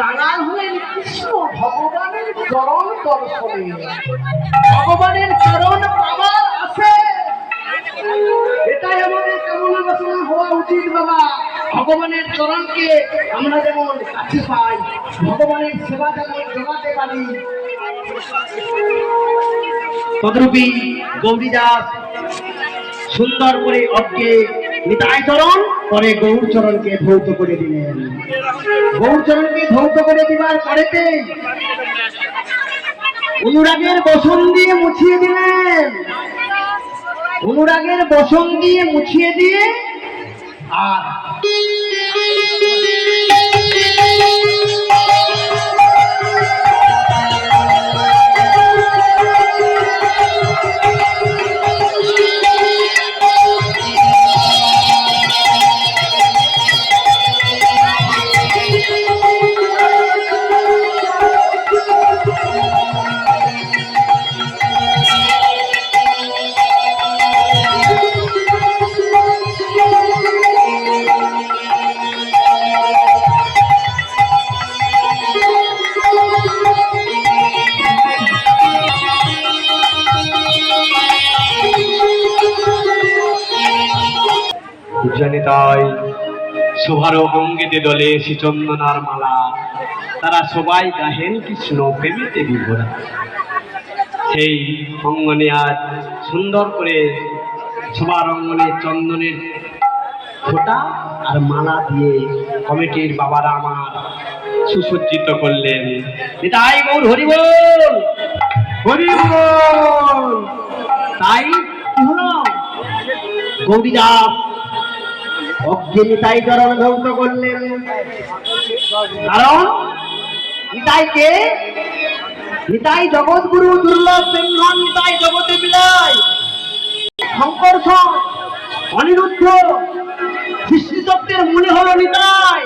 কাঙাল হলেন কৃষ্ণ ভগবানের চরণ দর্শনে। ভগবানের চরণ পাওয়ার আছে। এটাই আমাদের কামনা বাসনা হওয়া উচিত বাবা। ভগবানের চরণকে আমরা যেমন কাছে পাই, ভগবানের সেবা যেমন জোগাতে পারি। তদ্রূপী গৌরীদাস সুন্দর করে অজ্ঞে নিতাই চরণ পরে গৌরচরণকে ভৌত করে দিলেন। গৌরচরণকে ভৌত করে দিবার পরেতে অনুরাগের বসন দিয়ে মুছিয়ে দিলেন। অনুরাগের বসন দিয়ে মুছিয়ে দিয়ে আর জানি তাই শোভারও অঙ্গেতে দলে শ্রীচন্দনার মালা। তারা সবাই গাহেন কৃষ্ণ প্রেমেতে বিভোরা। সেই অঙ্গনে আজ সুন্দর করে সবার অঙ্গনে চন্দনের ফোঁটা আর মালা দিয়ে কমিটির বাবারা আমার সুসজ্জিত করলেন। তাই গৌর হরিবল হরিবল তাই গৌরীদাস অজ্ঞে নিতাই চরণ ধ্বংস করলেন। কারণ নিতাইকে নিতাই জগৎগুরু দুর্লভ সিংহ নিতাই জগতে বিলায় সংকর্ষণ অনিরুদ্ধ সৃষ্টিতত্ত্বের মনে হলো নিতাই।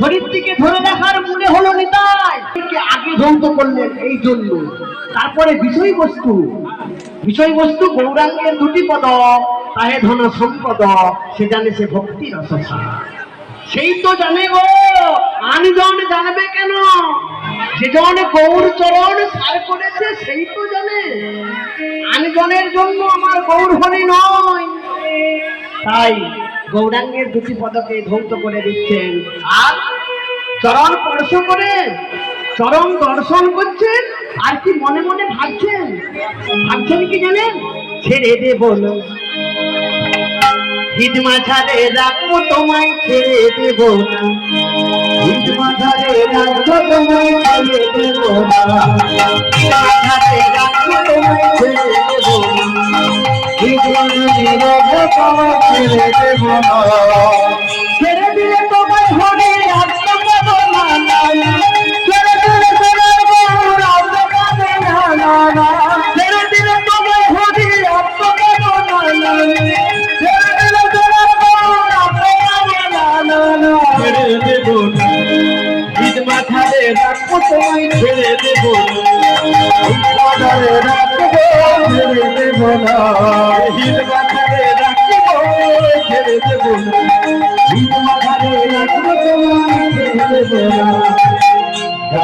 ধরিত্রীকে ধরে রাখার মনে হলো নিতাই। আগে ধ্বংস করলেন এই জন্য। তারপরে বিষয়বস্তু। বিষয়বস্তু গৌরাঙ্গের দুটি পদ তাহে ধন সম্পদ, সে জানে সে ভক্তি রসসা সেই তো জানে গো, আনজন জানবে কেন? যেজন গৌর চরণ সার করেছে, সেই তো জানে। আনজনের জন্য আমার গৌর হরি নয়। তাই গৌরাঙ্গের দুটি পদকে ধৌত করে দিচ্ছেন। আর চরণ স্পর্শ করে, চরণ দর্শন করছেন, আর কি মনে মনে ভাবছেন? ভাবছেন কি জানেন? ছেড়ে দেব না। হিদ মাঝারে রাখব তোমায়, ছেড়ে দেব না। হিদমা মাঝারে রাখব তোমায়, ছেড়ে দেব না। হিদমা মাঝারে রাখব তোমায়, ছেড়ে দেব না। হিদমা মাঝারে রাখব তোমায়, ছেড়ে দেব না।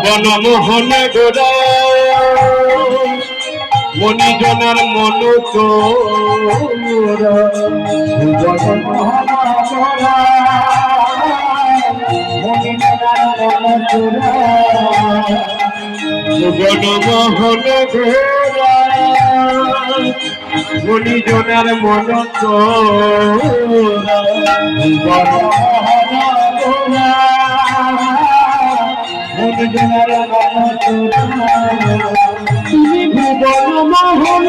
বনমোহন গোরা। মণিজনার মন বনমোহন গোরা। মণিজনার মন তোরা তুমি ভুবন মোহন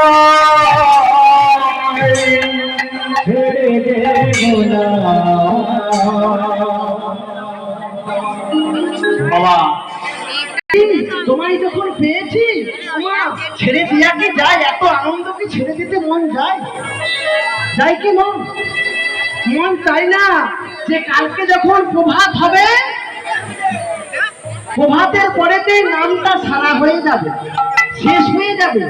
যাই কি মন? মন চাই না যে কালকে যখন প্রভাত হবে, প্রভাতের পরেতে নামটা সারা হয়ে যাবে, শেষ হয়ে যাবে।